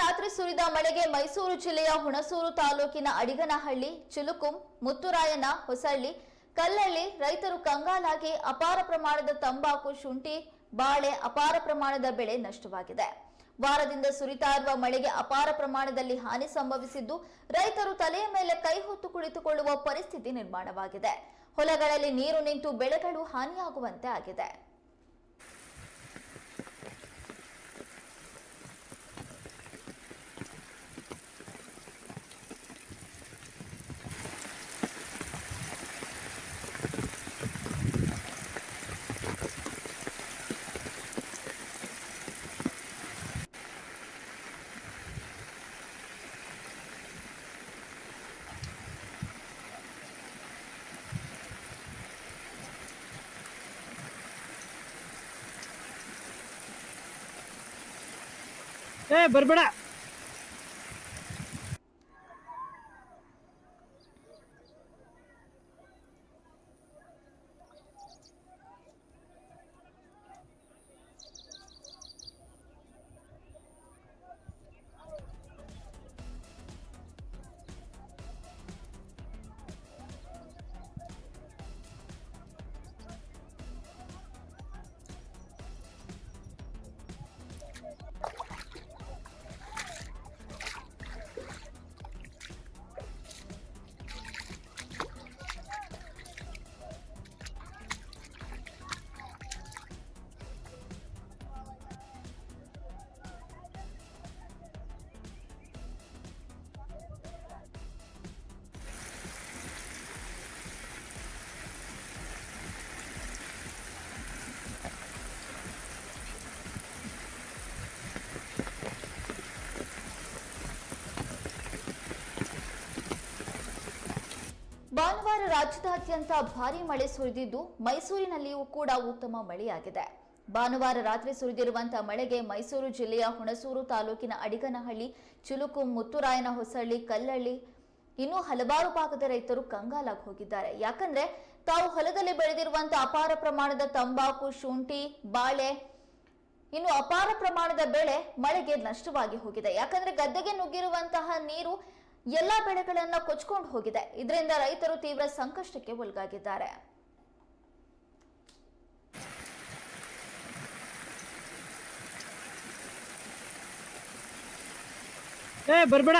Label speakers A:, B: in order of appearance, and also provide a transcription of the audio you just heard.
A: ರಾತ್ರಿ ಸುರಿದ ಮಳೆಗೆ ಮೈಸೂರು ಜಿಲ್ಲೆಯ ಹುಣಸೂರು ತಾಲೂಕಿನ ಅಡಿಗನಹಳ್ಳಿ, ಚಿಲುಕುಂ, ಮುತ್ತುರಾಯನ ಹೊಸಳ್ಳಿ, ಕಲ್ಲಳ್ಳಿ ರೈತರು ಕಂಗಾಲಾಗಿ ಅಪಾರ ಪ್ರಮಾಣದ ತಂಬಾಕು, ಶುಂಠಿ, ಬಾಳೆ ಅಪಾರ ಪ್ರಮಾಣದ ಬೆಳೆ ನಷ್ಟವಾಗಿದೆ. ವಾರದಿಂದ ಸುರಿತಾ ಇರುವ ಮಳೆಗೆ ಅಪಾರ ಪ್ರಮಾಣದಲ್ಲಿ ಹಾನಿ ಸಂಭವಿಸಿದ್ದು ರೈತರು ತಲೆಯ ಮೇಲೆ ಕೈ ಹೊತ್ತು ಕುಳಿತುಕೊಳ್ಳುವ ಪರಿಸ್ಥಿತಿ ನಿರ್ಮಾಣವಾಗಿದೆ. ಹೊಲಗಳಲ್ಲಿ ನೀರು ನಿಂತು ಬೆಳೆಗಳು ಹಾನಿಯಾಗುವಂತೆ ಆಗಿದೆ.
B: ಏ ಬರ್ಬೇಡ
A: ರಾಜ್ಯದಾದ್ಯಂತ ಭಾರೀ ಮಳೆ ಸುರಿದಿದ್ದು ಮೈಸೂರಿನಲ್ಲಿಯೂ ಕೂಡ ಉತ್ತಮ ಮಳೆಯಾಗಿದೆ. ಭಾನುವಾರ ರಾತ್ರಿ ಸುರಿದಿರುವಂತಹ ಮಳೆಗೆ ಮೈಸೂರು ಜಿಲ್ಲೆಯ ಹುಣಸೂರು ತಾಲೂಕಿನ ಅಡಿಗನಹಳ್ಳಿ, ಚಿಲುಕು ಮುತ್ತುರಾಯನ ಹೊಸಳ್ಳಿ ಕಲ್ಲಳ್ಳಿ ಇನ್ನೂ ಹಲವಾರು ಭಾಗದ ರೈತರು ಕಂಗಾಲಾಗಿ ಹೋಗಿದ್ದಾರೆ. ಯಾಕಂದ್ರೆ ತಾವು ಹೊಲದಲ್ಲಿ ಬೆಳೆದಿರುವಂತಹ ಅಪಾರ ಪ್ರಮಾಣದ ತಂಬಾಕು, ಶುಂಠಿ, ಬಾಳೆ ಇನ್ನು ಅಪಾರ ಪ್ರಮಾಣದ ಬೆಳೆ ಮಳೆಗೆ ನಷ್ಟವಾಗಿ ಹೋಗಿದೆ. ಯಾಕಂದ್ರೆ ಗದ್ದೆಗೆ ನುಗ್ಗಿರುವಂತಹ ನೀರು ಎಲ್ಲಾ ಬೆಳೆಗಳನ್ನ ಕೊಚ್ಕೊಂಡು ಹೋಗಿದೆ. ಇದರಿಂದ ರೈತರು ತೀವ್ರ ಸಂಕಷ್ಟಕ್ಕೆ ಒಳಗಾಗಿದ್ದಾರೆ.
B: ಬರ್ಬೇಡ.